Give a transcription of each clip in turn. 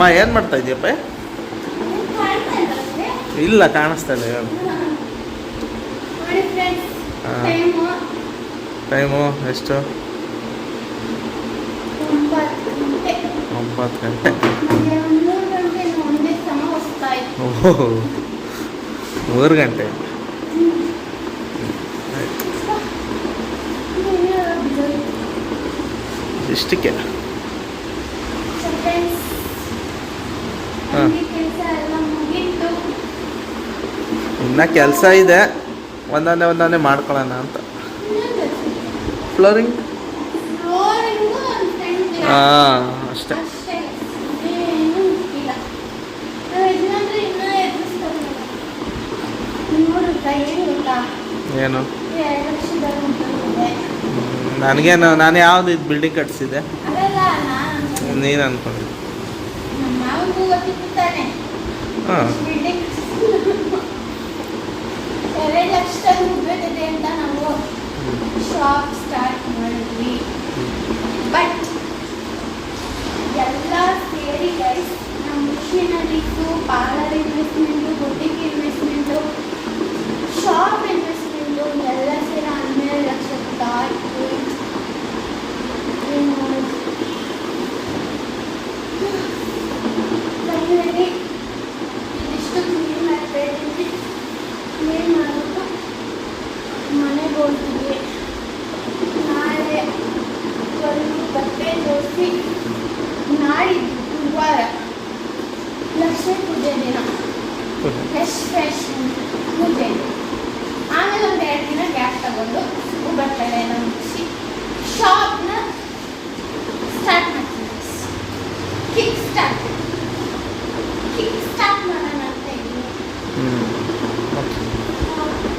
ಅಮ್ಮ, ಏನು ಮಾಡ್ತಾ ಇದೀಯಪ್ಪ ಇಲ್ಲ, ಕಾಣಿಸ್ತಾ ಇಲ್ಲ, ಹೇಳು. ನೋಡಿ ಫ್ರೆಂಡ್ಸ್ ಹಾ. ಟೈಮು ಟೈಮು ಎಷ್ಟು? ಒಂಬತ್ತು ಗಂಟೆ. ಒಂಬತ್ತು ಗಂಟೆ ನನಗೆ ಒಂದು ಮೂರು ಗಂಟೆ. ಒಂದೇ ಸಮ ಹೊಸ್ತಾ ಇತ್ತು ಓಹೋ ಮೂರು ಗಂಟೆ ಇಷ್ಟಕ್ಕೆ ಸೊ ಫ್ರೆಂಡ್ಸ್ ಹಾ. ನನಗೆ ಕೆಲಸ ಎಲ್ಲ ಮುಗೀತು ಇನ್ನ ಕೆಲಸ ಇದೆ. ಒಂದೊಂದೇ ಒಂದೊಂದೇ ಮಾಡ್ಕೊಳ್ಳೋಣ ಅಂತ. ಫ್ಲೋರಿಂಗ್ ಹಾಂ ಅಷ್ಟೇ. ಏನು? ನನಗೇನು ನಾನು ಯಾವ್ದು ಇದು ಬಿಲ್ಡಿಂಗ್ ಕಟ್ಸಿದೆ ನೀನು ಅನ್ಕೊಂಡಿದ್ದೆ. ಹಾಂ. ಎರಡು ಲಕ್ಷದಲ್ಲಿ ಮುಗ್ದಿದೆ ಅಂತ ನಾವು ಶಾಪ್ ಸ್ಟಾರ್ಟ್ ಮಾಡಿದ್ವಿ. ಬಟ್ ಎಲ್ಲ ಸೇರಿ ಗೈಸ್ ನಮ್ಮ ಮಿಷಿನರೀಸು ಪಾರ್ಲರ್ ಇನ್ವೆಸ್ಟ್ಮೆಂಟು ಬುಟ್ಟಿಗೆ ಇನ್ವೆಸ್ಟ್ಮೆಂಟು ಶಾಪ್ ಇನ್ವೆಸ್ಟ್ಮೆಂಟು ಎಲ್ಲ ಸೇರಿ ಹನ್ನೆರಡು ಲಕ್ಷ ಆಯಿತು ಏನು ಮಾಡೋದು ಫೈನಲಿ ಇದಿಷ್ಟು ಕ್ಲೀನ್ ಮಾಡಬೇಕಿದ್ವಿ ಕ್ಲೀನ್ ಮಾಡಿಬಿಟ್ಟು ಮನೆಗೆ ಹೋಗ್ತೀವಿ ನಾಳೆ ಒಂದು ಬಟ್ಟೆ ಜೋಡಿಸಿ ನಾಡಿದ್ದು ಗುರುವಾರ ಲಕ್ಷ್ಮೀ ಪೂಜೆ ದಿನ ಫ್ರೆಶ್ ಪೂಜೆ ಆಮೇಲೆ ಒಂದು ಎರಡು ದಿನ ಗ್ಯಾಪ್ ತಗೊಂಡು ಬಟ್ಟೆ ಎಲ್ಲ ಮುಗಿಸಿ ಶಾಪ್ನ ಸ್ಟಾರ್ಟ್ ಮಾಡ್ತೀವಿ ಕಿಕ್ ಸ್ಟಾರ್ಟ್ ಕಿಕ್ ಸ್ಟಾರ್ಟ್ ಮಾಡೋಣ ಅಂತ ಇದ್ದೀನಿ.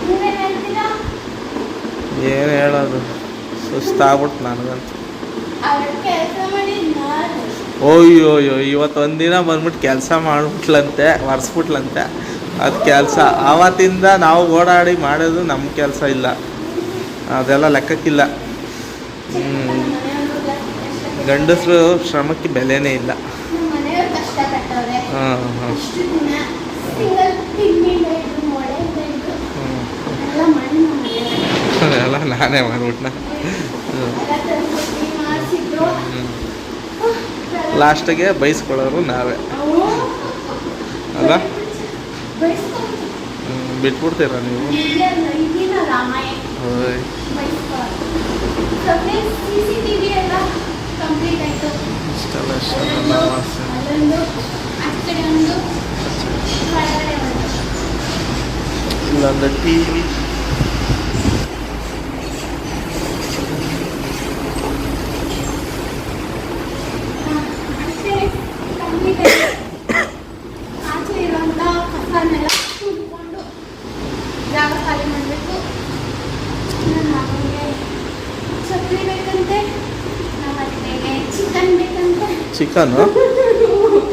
ನೀವೇನು ಹೇಳ್ತೀರಾ? ಏನು ಹೇಳೋದು? ಸುಸ್ತಾಗ್ಬಿಟ್ಟು ನನಗಂತೂ. ಕೆಲಸ ಮಾಡಿ ನಾನು. ಅಯ್ಯೋ ಇವತ್ತು ಒಂದಿನ ಬಂದ್ಬಿಟ್ಟು ಕೆಲಸ ಮಾಡ್ಬಿಟ್ಲಂತೆ ಒರೆಸ್ಬಿಟ್ಲಂತೆ. ಅದು ಕೆಲಸ. ಆವತ್ತಿಂದ ನಾವು ಓಡಾಡಿ ಮಾಡೋದು ನಮ್ಮ ಕೆಲಸ ಇಲ್ಲ. ಅದೆಲ್ಲ ಲೆಕ್ಕಕ್ಕಿಲ್ಲ. ಗಂಡಸರು ಶ್ರಮಕ್ಕೆ ಬೆಲೆನೇ ಇಲ್ಲ. ಹಾಂ ನಾನೇ ಮಾಡ್ಬಿಟ್ನ? ಲಾಸ್ಟಿಗೆ ಬೈಸ್ಕೊಳ್ಳೋರು ನಾವೇ. ಅಲ್ಲ? ಬಿಟ್ಬಿಡ್ತೀರಾ ನೀವು? ಇಷ್ಟೆಲ್ಲ ಇಷ್ಟೆಲ್ಲ ಅಲ್ಲೊಂದು ನಮಾಸೆ. ಅಲ್ಲೊಂದು ಆ ಕಡೆ ಒಂದು. ಒಳಗಡೆ ಒಂದು. ಇಲ್ಲೊಂದು ಟಿ ವಿ ಜಾಗ ಖಾಲಿ ಮಾಡಬೇಕು? ನಮಗೆ ಚಕ್ಲಿ ಬೇಕಂತೆ ನಮ್ಮ ಅತ್ತೆಗೆ ಚಿಕನ್ ಬೇಕಂತೆ. ಚಿಕನು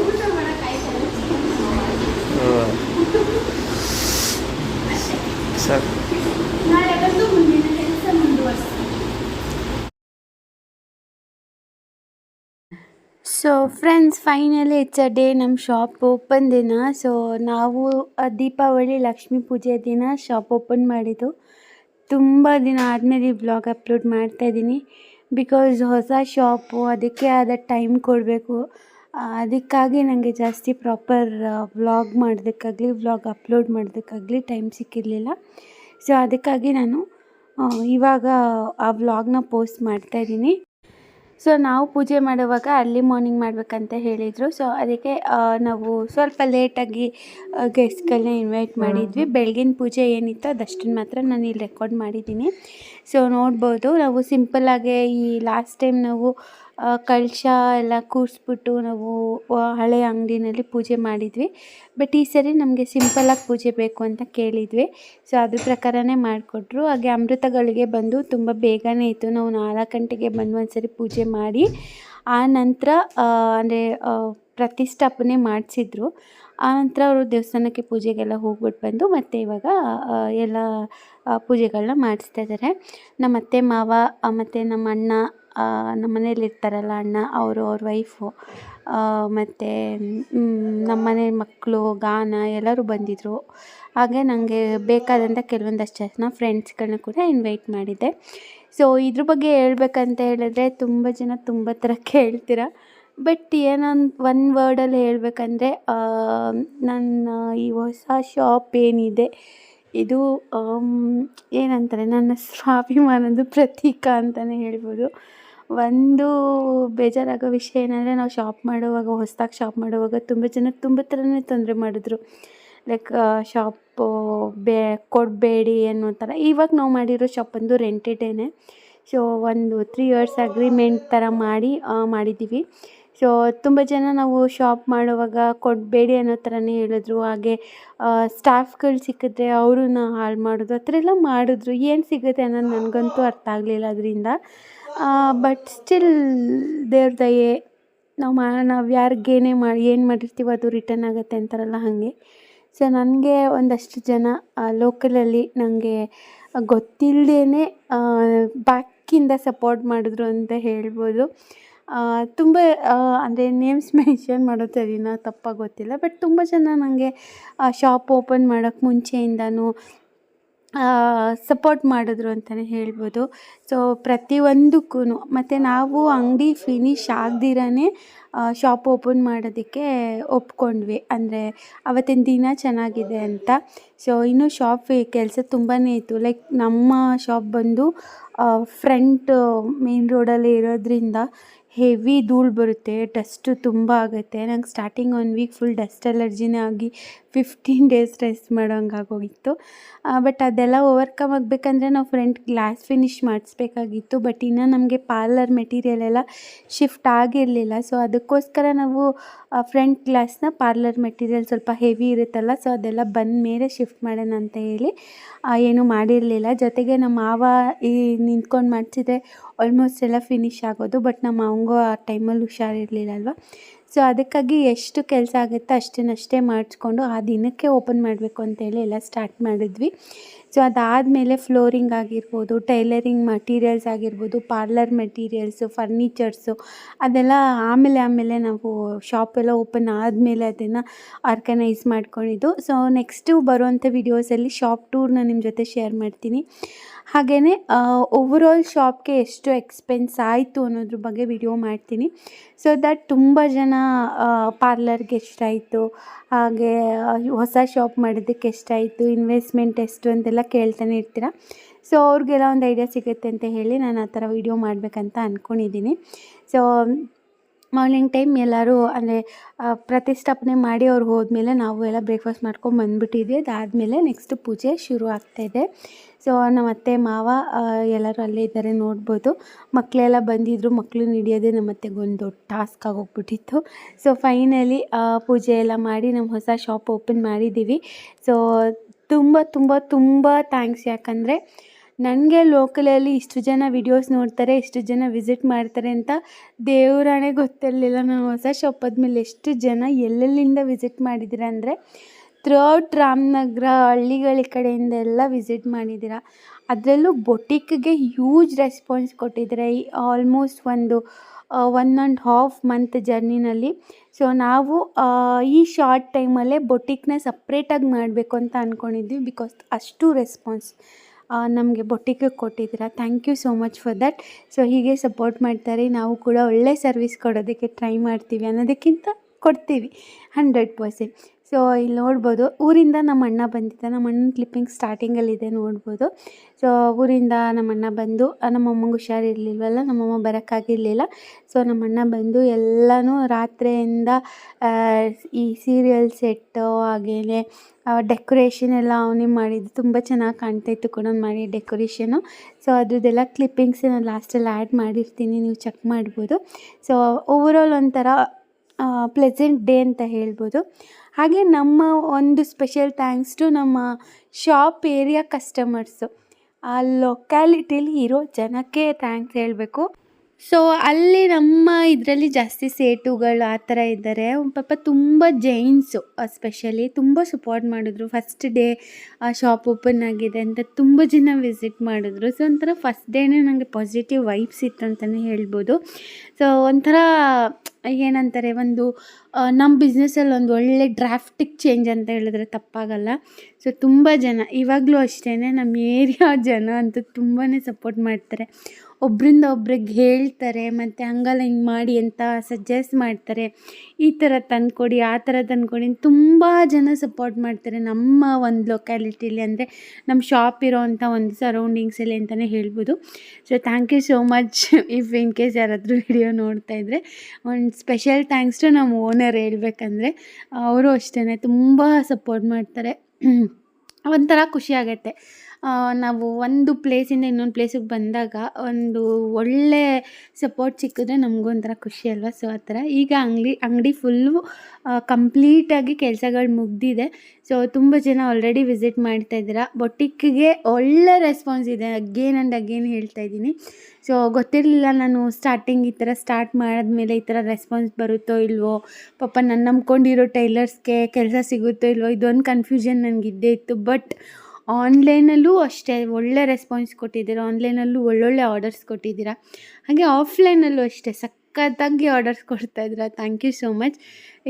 ಊಟ ಮಾಡೋಕ್ಕಾಯ್ತಲ್ಲ ಅಷ್ಟೇ ಸರಿ ನಾಳೆ ಬಂದು ಮುಂದಿನ ಕೆಲಸ ಮುಂದುವರಿಸ್ತೀನಿ so friends finally it's a day ನಮ್ಮ ಶಾಪ್ ಓಪನ್ ದಿನ. ಸೊ ನಾವು ದೀಪಾವಳಿ, ಲಕ್ಷ್ಮೀ ಪೂಜೆ ದಿನ ಶಾಪ್ ಓಪನ್ ಮಾಡಿದ್ದು. ತುಂಬ ದಿನ ಆದಮೇಲೆ ಈ ಬ್ಲಾಗ್ ಅಪ್ಲೋಡ್ ಮಾಡ್ತಾಯಿದ್ದೀನಿ ಬಿಕಾಸ್ ಹೊಸ ಶಾಪು ಅದಕ್ಕೆ ಆದ ಟೈಮ್ ಕೊಡಬೇಕು. ಅದಕ್ಕಾಗಿ ನನಗೆ ಜಾಸ್ತಿ ಪ್ರಾಪರ್ ವ್ಲಾಗ್ ಮಾಡೋದಕ್ಕಾಗಲಿ ವ್ಲಾಗ್ ಅಪ್ಲೋಡ್ ಮಾಡೋದಕ್ಕಾಗಲಿ ಟೈಮ್ ಸಿಕ್ಕಿರಲಿಲ್ಲ. ಸೊ ಅದಕ್ಕಾಗಿ ನಾನು ಇವಾಗ ಆ ವ್ಲಾಗ್ನ ಪೋಸ್ಟ್ ಮಾಡ್ತಾಯಿದ್ದೀನಿ ಸೊ ನಾವು ಪೂಜೆ ಮಾಡುವಾಗ ಅರ್ಲಿ ಮಾರ್ನಿಂಗ್ ಮಾಡಬೇಕಂತ ಹೇಳಿದರು. ಸೊ ಅದಕ್ಕೆ ನಾವು ಸ್ವಲ್ಪ ಲೇಟಾಗಿ ಗೆಸ್ಟ್ಗಳನ್ನ ಇನ್ವೈಟ್ ಮಾಡಿದ್ವಿ. ಬೆಳಗಿನ ಪೂಜೆ ಏನಿತ್ತು ಅದಷ್ಟನ್ನು ಮಾತ್ರ ನಾನು ಇಲ್ಲಿ ರೆಕಾರ್ಡ್ ಮಾಡಿದ್ದೀನಿ. ಸೊ ನೋಡ್ಬೋದು. ನಾವು ಸಿಂಪಲ್ಲಾಗೆ ಈ ಲಾಸ್ಟ್ ಟೈಮ್ ನಾವು ಕಳಶ ಎಲ್ಲ ಕೂರಿಸ್ಬಿಟ್ಟು ನಾವು ಹಳೆ ಅಂಗಡಿನಲ್ಲಿ ಪೂಜೆ ಮಾಡಿದ್ವಿ. ಬಟ್ ಈ ಸರಿ ನಮಗೆ ಸಿಂಪಲಾಗಿ ಪೂಜೆ ಬೇಕು ಅಂತ ಕೇಳಿದ್ವಿ. ಸೊ ಅದ್ರ ಪ್ರಕಾರನೇ ಮಾಡಿಕೊಟ್ರು. ಹಾಗೆ ಅಮೃತಗಳಿಗೆ ಬಂದು ತುಂಬ ಬೇಗನೆ ಇತ್ತು. ನಾವು ನಾಲ್ಕು ಗಂಟೆಗೆ ಬಂದು ಒಂದ್ಸರಿ ಪೂಜೆ ಮಾಡಿ, ಆ ನಂತರ ಅಂದರೆ ಪ್ರತಿಷ್ಠಾಪನೆ ಮಾಡಿಸಿದ್ರು. ಆ ನಂತರ ಅವರು ದೇವಸ್ಥಾನಕ್ಕೆ ಪೂಜೆಗೆಲ್ಲ ಹೋಗ್ಬಿಟ್ಟು ಬಂದು ಮತ್ತೆ ಇವಾಗ ಎಲ್ಲ ಪೂಜೆಗಳನ್ನ ಮಾಡಿಸ್ತಾ ಇದ್ದಾರೆ ನಮ್ಮ ಅತ್ತೆ ಮಾವ ಮತ್ತು ನಮ್ಮ ಅಣ್ಣ ನಮ್ಮ ಮನೆಯಲ್ಲಿ ಇರ್ತಾರಲ್ಲ ಅಣ್ಣ, ಅವರು, ಅವ್ರ ವೈಫು ಮತ್ತು ನಮ್ಮ ಮನೆ ಮಕ್ಕಳು ಗಾನ ಎಲ್ಲರೂ ಬಂದಿದ್ದರು ಹಾಗೆ ನನಗೆ ಬೇಕಾದಂಥ ಕೆಲವೊಂದಷ್ಟು ಜನ ಫ್ರೆಂಡ್ಸ್ಗಳನ್ನ ಕೂಡ ಇನ್ವೈಟ್ ಮಾಡಿದ್ದೆ. ಸೊ ಇದ್ರ ಬಗ್ಗೆ ಹೇಳ್ಬೇಕಂತ ಹೇಳಿದ್ರೆ ತುಂಬ ಜನ ತುಂಬ ಥರ ಕೇಳ್ತೀರ. ಬಟ್ ಏನೊಂದು ಒನ್ ವರ್ಡಲ್ಲಿ ಹೇಳಬೇಕಂದ್ರೆ ನನ್ನ ಈ ಹೊಸ ಶಾಪ್ ಏನಿದೆ ಇದು ಏನಂತಾರೆ, ನನ್ನ ಸ್ವಾಭಿಮಾನದ ಪ್ರತೀಕ ಅಂತಲೇ ಹೇಳ್ಬೋದು. ಒಂದು ಬೇಜಾರಾಗೋ ವಿಷಯ ಏನಂದರೆ, ನಾವು ಶಾಪ್ ಮಾಡುವಾಗ, ಹೊಸ್ದಾಗಿ ಶಾಪ್ ಮಾಡುವಾಗ ತುಂಬ ಜನ ತುಂಬ ಥರನೇ ತೊಂದರೆ ಮಾಡಿದ್ರು. ಲೈಕ್ ಶಾಪು ಬೇ, ಕೊಡಬೇಡಿ ಅನ್ನೋ ಥರ. ಇವಾಗ ನಾವು ಮಾಡಿರೋ ಶಾಪ್ ಒಂದು ರೆಂಟೆಡೇನೆ ಸೊ ಒಂದು ತ್ರೀ ಇಯರ್ಸ್ ಅಗ್ರಿಮೆಂಟ್ ಥರ ಮಾಡಿ ಮಾಡಿದ್ದೀವಿ ಸೊ ತುಂಬ ಜನ ನಾವು ಶಾಪ್ ಮಾಡುವಾಗ ಕೊಡಬೇಡಿ ಅನ್ನೋ ಥರನೇ ಹೇಳಿದ್ರು. ಹಾಗೆ ಸ್ಟಾಫ್ಗಳು ಸಿಕ್ಕಿದ್ರೆ ಅವ್ರನ್ನ ಹಾಳು ಮಾಡೋದು, ಆ ಥರ ಎಲ್ಲ ಮಾಡಿದ್ರು. ಏನು ಸಿಗುತ್ತೆ ಅನ್ನೋದು ನನಗಂತೂ ಅರ್ಥ ಆಗಲಿಲ್ಲ ಅದರಿಂದ. ಬಟ್ ಸ್ಟಿಲ್ ದೇವ್ರ ದಯೆ, ನಾವು ಮಾ, ನಾವು ಯಾರಿಗೇನೇ ಮಾಡಿ ಏನು ಮಾಡಿರ್ತೀವೋ ಅದು ರಿಟರ್ನ್ ಆಗುತ್ತೆ ಅಂತಾರಲ್ಲ ಹಾಗೆ. ಸೊ ನನಗೆ ಒಂದಷ್ಟು ಜನ ಲೋಕಲಲ್ಲಿ ನನಗೆ ಗೊತ್ತಿಲ್ಲದೇ ಬ್ಯಾಕಿಂದ ಸಪೋರ್ಟ್ ಮಾಡಿದ್ರು ಅಂತ ಹೇಳ್ಬೋದು. ತುಂಬ ಅಂದರೆ ನೇಮ್ಸ್ ಮೆನ್ಷನ್ ಮಾಡೋ ಸರಿನಾ ತಪ್ಪಾಗಿ ಗೊತ್ತಿಲ್ಲ ಬಟ್ ತುಂಬ ಜನ ನನಗೆ ಶಾಪ್ ಓಪನ್ ಮಾಡೋಕ್ಕೆ ಮುಂಚೆಯಿಂದನೂ ಸಪೋರ್ಟ್ ಮಾಡಿದ್ರು ಅಂತಲೇ ಹೇಳ್ಬೋದು. ಸೊ ಪ್ರತಿಯೊಂದಕ್ಕೂ ಮತ್ತು ನಾವು ಅಂಗಡಿ ಫಿನಿಶ್ ಆಗದಿರೇ ಶಾಪ್ ಓಪನ್ ಮಾಡೋದಕ್ಕೆ ಒಪ್ಕೊಂಡ್ವಿ. ಅಂದರೆ, ಅವತ್ತಿನ ದಿನ ಚೆನ್ನಾಗಿದೆ ಅಂತ. ಸೊ ಇನ್ನೂ ಶಾಪ್ ಕೆಲಸ ತುಂಬಾ ಇತ್ತು. ಲೈಕ್ ನಮ್ಮ ಶಾಪ್ ಬಂದು ಫ್ರಂಟ್ ಮೇನ್ ರೋಡಲ್ಲಿ ಇರೋದ್ರಿಂದ ಹೆವಿ ಧೂಳು ಬರುತ್ತೆ ಡಸ್ಟು ತುಂಬ ಆಗುತ್ತೆ. ನಂಗೆ starting one week full dust ಅಲರ್ಜಿನೇ ಆಗಿ ಫಿಫ್ಟೀನ್ ಡೇಸ್ ರೆಸ್ಟ್ ಮಾಡೋಂಗೆ ಆಗೋಗಿತ್ತು. ಬಟ್ ಅದೆಲ್ಲ ಓವರ್ಕಮ್ ಆಗಬೇಕಂದ್ರೆ ನಾವು ಫ್ರಂಟ್ ಗ್ಲಾಸ್ ಫಿನಿಶ್ ಮಾಡಿಸ್ಬೇಕಾಗಿತ್ತು ಬಟ್ ಇನ್ನು ನಮಗೆ ಪಾರ್ಲರ್ ಮೆಟೀರಿಯಲ್ ಎಲ್ಲ ಶಿಫ್ಟ್ ಆಗಿರಲಿಲ್ಲ. ಸೊ ಅದಕ್ಕೋಸ್ಕರ ನಾವು ಫ್ರಂಟ್ ಗ್ಲಾಸ್ನ ಪಾರ್ಲರ್ ಮೆಟೀರಿಯಲ್ ಸ್ವಲ್ಪ ಹೆವಿ ಇರುತ್ತಲ್ಲ ಸೊ ಅದೆಲ್ಲ ಬಂದ ಮೇಲೆ ಶಿಫ್ಟ್ ಮಾಡೋಣ ಅಂತ ಹೇಳಿ ಏನೂ ಮಾಡಿರಲಿಲ್ಲ. ಜೊತೆಗೆ ನಮ್ಮ ಮಾವ ಈ ನಿಂತ್ಕೊಂಡು ಮಾಡಿಸಿದ್ರೆ ಆಲ್ಮೋಸ್ಟ್ ಎಲ್ಲ ಫಿನಿಶ್ ಆಗೋದು ಬಟ್ ನಮ್ಮ ಅವಂಗೂ ಆ ಟೈಮಲ್ಲಿ ಹುಷಾರಿರಲಿಲ್ಲ ಅಲ್ವಾ ಸೊ ಅದಕ್ಕಾಗಿ ಎಷ್ಟು ಕೆಲಸ ಆಗುತ್ತೆ ಅಷ್ಟನ್ನಷ್ಟೇ ಮಾಡಿಸ್ಕೊಂಡು ಆ ದಿನಕ್ಕೆ ಓಪನ್ ಮಾಡಬೇಕು ಅಂತೇಳಿ ಎಲ್ಲ ಸ್ಟಾರ್ಟ್ ಮಾಡಿದ್ವಿ. ಸೊ ಅದಾದಮೇಲೆ ಫ್ಲೋರಿಂಗ್ ಆಗಿರ್ಬೋದು ಟೈಲರಿಂಗ್ ಮಟೀರಿಯಲ್ಸ್ ಆಗಿರ್ಬೋದು ಪಾರ್ಲರ್ ಮೆಟೀರಿಯಲ್ಸು ಫರ್ನಿಚರ್ಸು ಅದೆಲ್ಲ ಆಮೇಲೆ ಆಮೇಲೆ ನಾವು ಶಾಪೆಲ್ಲ ಓಪನ್ ಆದಮೇಲೆ ಅದನ್ನು ಆರ್ಗನೈಸ್ ಮಾಡ್ಕೊಂಡಿದ್ದು. ಸೊ ನೆಕ್ಸ್ಟು ಬರುವಂಥ ವೀಡಿಯೋಸಲ್ಲಿ ಶಾಪ್ ಟೂರ್ನ ನಿಮ್ಮ ಜೊತೆ ಶೇರ್ ಮಾಡ್ತೀನಿ. ಹಾಗೆಯೇ ಓವರಾಲ್ ಶಾಪ್ಗೆ ಎಷ್ಟು ಎಕ್ಸ್ಪೆನ್ಸ್ ಆಯಿತು ಅನ್ನೋದ್ರ ಬಗ್ಗೆ ವಿಡಿಯೋ ಮಾಡ್ತೀನಿ. ಸೊ ದಟ್ ತುಂಬ ಜನ ಪಾರ್ಲರ್ಗೆ ಎಷ್ಟಾಯಿತು, ಹಾಗೆ ಹೊಸ ಶಾಪ್ ಮಾಡೋದಕ್ಕೆ ಎಷ್ಟಾಯಿತು ಇನ್ವೆಸ್ಟ್ಮೆಂಟ್ ಎಷ್ಟು ಅಂತೆಲ್ಲ ಕೇಳ್ತಾನೆ ಇರ್ತೀರ? ಸೊ ಅವ್ರಿಗೆಲ್ಲ ಒಂದು ಐಡಿಯಾ ಸಿಗುತ್ತೆ ಅಂತ ಹೇಳಿ ನಾನು ಆ ಥರ ವಿಡಿಯೋ ಮಾಡಬೇಕಂತ ಅಂದ್ಕೊಂಡಿದ್ದೀನಿ ಸೊ ಮಾರ್ನಿಂಗ್ ಟೈಮ್ ಎಲ್ಲರೂ ಅಂದರೆ ಪ್ರತಿಷ್ಠಾಪನೆ ಮಾಡಿ ಅವ್ರು ಹೋದ್ಮೇಲೆ ನಾವು ಎಲ್ಲ ಬ್ರೇಕ್ಫಾಸ್ಟ್ ಮಾಡ್ಕೊಂಡು ಬಂದುಬಿಟ್ಟಿದ್ವಿ. ಅದಾದಮೇಲೆ ನೆಕ್ಸ್ಟ್ ಪೂಜೆ ಶುರು ಆಗ್ತಾಯಿದೆ ಸೊ, ನಮ್ಮ ಅತ್ತೆ, ಮಾವ ಎಲ್ಲರೂ ಅಲ್ಲೇ ಇದ್ದಾರೆ ನೋಡ್ಬೋದು. ಮಕ್ಕಳೆಲ್ಲ ಬಂದಿದ್ದರು ಮಕ್ಕಳು ಹಿಡಿಯೋದೇ ನಮ್ಮ ಅತ್ತೆಗೆ ಒಂದು ದೊಡ್ಡ ಟಾಸ್ಕ್ ಆಗೋಗ್ಬಿಟ್ಟಿತ್ತು. ಸೊ ಫೈನಲಿ ಪೂಜೆ ಎಲ್ಲ ಮಾಡಿ ನಮ್ಮ ಹೊಸ ಶಾಪ್ ಓಪನ್ ಮಾಡಿದ್ದೀವಿ. ಸೊ ತುಂಬ ತುಂಬ ತುಂಬ ಥ್ಯಾಂಕ್ಸ್ ಯಾಕಂದರೆ ನನಗೆ ಲೋಕಲಲ್ಲಿ ಇಷ್ಟು ಜನ ವಿಡಿಯೋಸ್ ನೋಡ್ತಾರೆ, ಇಷ್ಟು ಜನ ವಿಸಿಟ್ ಮಾಡ್ತಾರೆ ಅಂತ ದೇವರಾಣೆ ಗೊತ್ತಿರಲಿಲ್ಲ ನಾನು ಹೊಸ ಶಾಪ್ ಆದಮೇಲೆ ಎಷ್ಟು ಜನ ಎಲ್ಲೆಲ್ಲಿಂದ ವಿಸಿಟ್ ಮಾಡಿದ್ದೀರ ಅಂದರೆ ಥ್ರೂಔಟ್ ರಾಮನಗರ, ಹಳ್ಳಿಗಳ ಕಡೆಯಿಂದ ಎಲ್ಲ ವಿಸಿಟ್ ಮಾಡಿದ್ದೀರ ಅದರಲ್ಲೂ ಬೊಟಿಕ್ಗೆ ಹ್ಯೂಜ್ ರೆಸ್ಪಾನ್ಸ್ ಕೊಟ್ಟಿದ್ದೀರ. ಈ ಆಲ್ಮೋಸ್ಟ್ ಒಂದು ಒನ್ ಆ್ಯಂಡ್ ಹಾಫ್ ಮಂತ್ ಜರ್ನಿನಲ್ಲಿ ಸೊ ನಾವು ಈ ಶಾರ್ಟ್ ಟೈಮಲ್ಲೇ ಬೊಟಿಕ್ನ ಸಪ್ರೇಟಾಗಿ ಮಾಡಬೇಕು ಅಂತ ಅಂದ್ಕೊಂಡಿದ್ವಿ ಬಿಕಾಸ್ ಅಷ್ಟು ರೆಸ್ಪಾನ್ಸ್ ನಮಗೆ ಬೊಟ್ಟಿಗೆ ಕೊಟ್ಟಿದ್ದೀರ. Thank you so much for that so ಹೀಗೆ ಸಪೋರ್ಟ್ ಮಾಡ್ತಾರೆ. ನಾವು ಕೂಡ ಒಳ್ಳೆ ಸರ್ವಿಸ್ ಕೊಡೋದಕ್ಕೆ ಟ್ರೈ ಮಾಡ್ತೀವಿ ಅನ್ನೋದಕ್ಕಿಂತ ಕೊಡ್ತೀವಿ. ಹಂಡ್ರೆಡ್ ಪರ್ಸೆಂಟ್ ಸೊ ಇಲ್ಲಿ ನೋಡ್ಬೋದು, ಊರಿಂದ ನಮ್ಮ ಅಣ್ಣ ಬಂದಿದ್ದ, ನಮ್ಮ ಅಣ್ಣನ ಕ್ಲಿಪ್ಪಿಂಗ್ ಸ್ಟಾರ್ಟಿಂಗಲ್ಲಿದೆ ನೋಡ್ಬೋದು. ಸೊ ಊರಿಂದ ನಮ್ಮ ಅಣ್ಣ ಬಂದು ನಮ್ಮಮ್ಮಂಗೆ ಹುಷಾರಿರಲಿಲ್ವಲ್ಲ ನಮ್ಮಮ್ಮ ಬರೋಕ್ಕಾಗಿರಲಿಲ್ಲ. ಸೊ ನಮ್ಮ ಅಣ್ಣ ಬಂದು ಎಲ್ಲನೂ ರಾತ್ರಿಯಿಂದ ಈ ಸೀರಿಯಲ್ ಸೆಟ್ಟು ಹಾಗೇನೆ ಡೆಕೋರೇಷನ್ ಎಲ್ಲ ಅವನೇ ಮಾಡಿದ್ದು. ತುಂಬ ಚೆನ್ನಾಗಿ ಕಾಣ್ತಾಯಿತ್ತು ಕೂಡ ಮಾಡಿ ಡೆಕೋರೇಷನು ಸೊ ಅದ್ರದ್ದೆಲ್ಲ ಕ್ಲಿಪ್ಪಿಂಗ್ಸ್ ನಾನು ಲಾಸ್ಟಲ್ಲಿ ಆ್ಯಡ್ ಮಾಡಿರ್ತೀನಿ, ನೀವು ಚೆಕ್ ಮಾಡ್ಬೋದು. ಸೊ ಓವರಾಲ್ ಒಂಥರ ಪ್ಲೆಸೆಂಟ್ ಡೇ ಅಂತ ಹೇಳ್ಬೋದು. ಹಾಗೆ ನಮ್ಮ ಒಂದು ಸ್ಪೆಷಲ್ ಥ್ಯಾಂಕ್ಸ್ ಟು ನಮ್ಮ ಶಾಪ್ ಏರಿಯಾ ಕಸ್ಟಮರ್ಸು ಆ ಲೊಕ್ಯಾಲಿಟಿಲಿ ಇರೋ ಜನಕ್ಕೆ ಥ್ಯಾಂಕ್ಸ್ ಹೇಳಬೇಕು. ಸೊ ಅಲ್ಲಿ ನಮ್ಮ ಇದರಲ್ಲಿ ಜಾಸ್ತಿ ಸೇಟುಗಳು ಆ ಥರ ಇದ್ದಾರೆ. ಪಾಪ ತುಂಬ ಜೈನ್ಸು ಸ್ಪೆಷಲಿ ತುಂಬ ಸಪೋರ್ಟ್ ಮಾಡಿದ್ರು. ಫಸ್ಟ್ ಡೇ ಶಾಪ್ ಓಪನ್ ಆಗಿದೆ ಅಂತ ತುಂಬ ಜನ ವಿಸಿಟ್ ಮಾಡಿದ್ರು. ಸೊ ಒಂಥರ ಫಸ್ಟ್ ಡೇನೇ ನನಗೆ ಪಾಸಿಟಿವ್ ವೈಬ್ಸ್ ಇತ್ತು ಅಂತಲೇ ಹೇಳ್ಬೋದು. ಸೊ ಒಂಥರ ಏನಂತಾರೆ, ಒಂದು ನಮ್ಮ ಬಿಸ್ನೆಸ್ಸಲ್ಲಿ ಒಂದು ಒಳ್ಳೆ ಡ್ರಾಫ್ಟಿಕ್ ಚೇಂಜ್ ಅಂತ ಹೇಳಿದ್ರೆ ತಪ್ಪಾಗಲ್ಲ. ಸೊ ತುಂಬ ಜನ, ಇವಾಗಲೂ ಅಷ್ಟೇ ನಮ್ಮ ಏರಿಯಾ ಜನ ಅಂತೂ ತುಂಬಾ ಸಪೋರ್ಟ್ ಮಾಡ್ತಾರೆ. ಒಬ್ಬರಿಂದ ಒಬ್ರಿಗೆ ಹೇಳ್ತಾರೆ, ಮತ್ತು ಹಂಗಲ್ಲ ಹಿಂಗೆ ಮಾಡಿ ಅಂತ ಸಜೆಸ್ಟ್ ಮಾಡ್ತಾರೆ. ಈ ಥರ ತಂದ್ಕೊಡಿ, ಆ ಥರ ತಂದ್ಕೊಡಿ ತುಂಬ ಜನ ಸಪೋರ್ಟ್ ಮಾಡ್ತಾರೆ ನಮ್ಮ ಒಂದು ಲೊಕ್ಯಾಲಿಟಿಲಿ ಅಂದರೆ ನಮ್ಮ ಶಾಪ್ ಇರೋವಂಥ ಒಂದು ಸರೌಂಡಿಂಗ್ಸಲ್ಲಿ ಅಂತಲೇ ಹೇಳ್ಬೋದು. So thank you so much if in case ಯಾರಾದರೂ ವಿಡಿಯೋ ನೋಡ್ತಾ ಇದ್ದರೆ ಒಂದು ಸ್ಪೆಷಲ್ ಥ್ಯಾಂಕ್ಸ್ ಟು ನಮ್ಮ ಓನರ್ ಹೇಳ್ಬೇಕಂದ್ರೆ, ಅವರು ಅಷ್ಟೇ ತುಂಬ ಸಪೋರ್ಟ್ ಮಾಡ್ತಾರೆ. ಒಂಥರ ಖುಷಿ ಆಗುತ್ತೆ. ನಾವು ಒಂದು ಪ್ಲೇಸಿಂದ ಇನ್ನೊಂದು ಪ್ಲೇಸಿಗೆ ಬಂದಾಗ ಒಂದು ಒಳ್ಳೆ ಸಪೋರ್ಟ್ ಸಿಕ್ಕಿದ್ರೆ ನಮಗೂ ಒಂಥರ ಖುಷಿ ಅಲ್ವಾ? ಸೊ ಆ ಥರ. ಈಗ ಅಂಗಡಿ ಅಂಗಡಿ ಫುಲ್ಲು ಕಂಪ್ಲೀಟಾಗಿ ಕೆಲಸಗಳು ಮುಗ್ದಿದೆ. ಸೊ ತುಂಬ ಜನ ಆಲ್ರೆಡಿ ವಿಸಿಟ್ ಮಾಡ್ತಾ ಇದ್ದೀರಾ. ಬೊಟಿಕ್ಗೆ ಒಳ್ಳೆ ರೆಸ್ಪಾನ್ಸ್ ಇದೆ ಅಗೇನ್ ಆ್ಯಂಡ್ ಅಗೇನ್ ಹೇಳ್ತಾ ಇದ್ದೀನಿ. ಸೊ ಗೊತ್ತಿರಲಿಲ್ಲ ನಾನು ಸ್ಟಾರ್ಟಿಂಗ್ ಈ ಥರ ಸ್ಟಾರ್ಟ್ ಮಾಡಿದ್ಮೇಲೆ ಈ ಥರ ರೆಸ್ಪಾನ್ಸ್ ಬರುತ್ತೋ ಇಲ್ವೋ? ಪಾಪ ನಾನು ನಂಬ್ಕೊಂಡಿರೋ ಟೈಲರ್ಸ್ಗೆ ಕೆಲಸ ಸಿಗುತ್ತೋ ಇಲ್ವೋ? ಇದೊಂದು ಕನ್ಫ್ಯೂಷನ್ ನನಗಿದ್ದೇ ಇತ್ತು. ಬಟ್ ಆನ್ಲೈನಲ್ಲೂ ಅಷ್ಟೇ, ಒಳ್ಳೆ ರೆಸ್ಪಾನ್ಸ್ ಕೊಟ್ಟಿದ್ದೀರಾ? ಆನ್ಲೈನಲ್ಲೂ ಒಳ್ಳೊಳ್ಳೆ ಆರ್ಡರ್ಸ್ ಕೊಟ್ಟಿದ್ದೀರಾ? ಹಾಗೆ ಆಫ್ಲೈನಲ್ಲೂ ಅಷ್ಟೇ, ಸಖತ್ತಾಗಿ ಆರ್ಡರ್ಸ್ ಕೊಡ್ತಾ ಇದ್ದೀರಾ? Thank you so much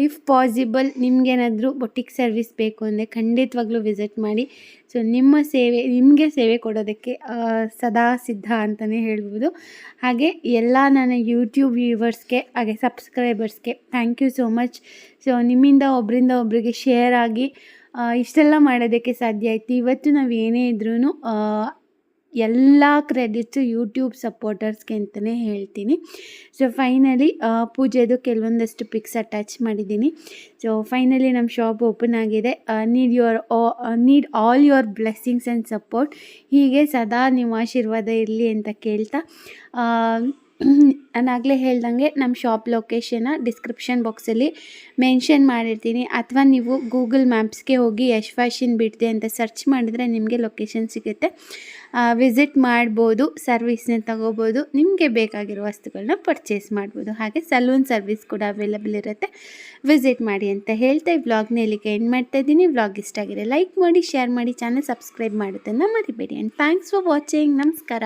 if possible ನಿಮಗೇನಾದರೂ ಬೊಟಿಕ್ ಸರ್ವಿಸ್ ಬೇಕು ಅಂದರೆ ಖಂಡಿತವಾಗ್ಲೂ ವಿಸಿಟ್ ಮಾಡಿ. ಸೊ ನಿಮ್ಮ ಸೇವೆ, ನಿಮಗೆ ಸೇವೆ ಕೊಡೋದಕ್ಕೆ ಸದಾ ಸಿದ್ಧ ಅಂತಲೇ ಹೇಳ್ಬೋದು. ಹಾಗೆ ಎಲ್ಲ ನನ್ನ ಯೂಟ್ಯೂಬ್ ವ್ಯೂವರ್ಸ್ಗೆ ಹಾಗೆ ಸಬ್ಸ್ಕ್ರೈಬರ್ಸ್ಗೆ thank you so much so ನಿಮ್ಮಿಂದ ಒಬ್ಬರಿಂದ ಒಬ್ಬರಿಗೆ ಶೇರ್ ಆಗಿ ಇಷ್ಟೆಲ್ಲ ಮಾಡೋದಕ್ಕೆ ಸಾಧ್ಯ ಆಯಿತು. ಇವತ್ತು ನಾವು ಏನೇ ಇದ್ರೂ ಎಲ್ಲ ಕ್ರೆಡಿಟ್ಸ್ ಯೂಟ್ಯೂಬ್ ಸಪೋರ್ಟರ್ಸ್ಗೆ ಅಂತಲೇ ಹೇಳ್ತೀನಿ. ಸೊ ಫೈನಲಿ ಪೂಜೆದು ಕೆಲವೊಂದಷ್ಟು ಪಿಕ್ಸ್ ಅಟ್ಯಾಚ್ ಮಾಡಿದ್ದೀನಿ. ಸೊ ಫೈನಲಿ ನಮ್ಮ ಶಾಪ್ ಓಪನ್ ಆಗಿದೆ. Need your need all your blessings and support ಹೀಗೆ ಸದಾ ನಿಮ್ಮ ಆಶೀರ್ವಾದ ಇರಲಿ ಅಂತ ಕೇಳ್ತಾ ನಾನಾಗಲೇ ಹೇಳ್ದಂಗೆ ನಮ್ಮ ಶಾಪ್ ಲೊಕೇಶನ ಡಿಸ್ಕ್ರಿಪ್ಷನ್ ಬಾಕ್ಸಲ್ಲಿ ಮೆನ್ಷನ್ ಮಾಡಿರ್ತೀನಿ. ಅಥವಾ ನೀವು ಗೂಗಲ್ ಮ್ಯಾಪ್ಸ್ಗೆ ಹೋಗಿ ಯಶ್ ಫ್ಯಾಷನ್ ಬಿಡ್ತೆ ಅಂತ ಸರ್ಚ್ ಮಾಡಿದರೆ ನಿಮಗೆ ಲೊಕೇಶನ್ ಸಿಗುತ್ತೆ. ವಿಸಿಟ್ ಮಾಡ್ಬೋದು ಸರ್ವಿಸ್ನ ತಗೋಬೋದು, ನಿಮಗೆ ಬೇಕಾಗಿರೋ ವಸ್ತುಗಳನ್ನ ಪರ್ಚೇಸ್ ಮಾಡ್ಬೋದು. ಹಾಗೆ ಸಲೂನ್ ಸರ್ವಿಸ್ ಕೂಡ ಅವೈಲಬಲ್ ಇರುತ್ತೆ. ವಿಸಿಟ್ ಮಾಡಿ ಅಂತ ಹೇಳ್ತಾ ಈ ವ್ಲಾಗ್ನ ಇಲ್ಲಿಗೆ ಎಂಡ್ ಮಾಡ್ತಾ ಇದ್ದೀನಿ. ವ್ಲಾಗ್ ಇಷ್ಟ ಆಗಿದೆ ಲೈಕ್ ಮಾಡಿ ಶೇರ್ ಮಾಡಿ ಚಾನಲ್ ಸಬ್ಸ್ಕ್ರೈಬ್ ಮಾಡೋದನ್ನು ಮರಿಬೇಡಿ. ಆ್ಯಂಡ್ ಥ್ಯಾಂಕ್ಸ್ ಫಾರ್ ವಾಚಿಂಗ್ ನಮಸ್ಕಾರ.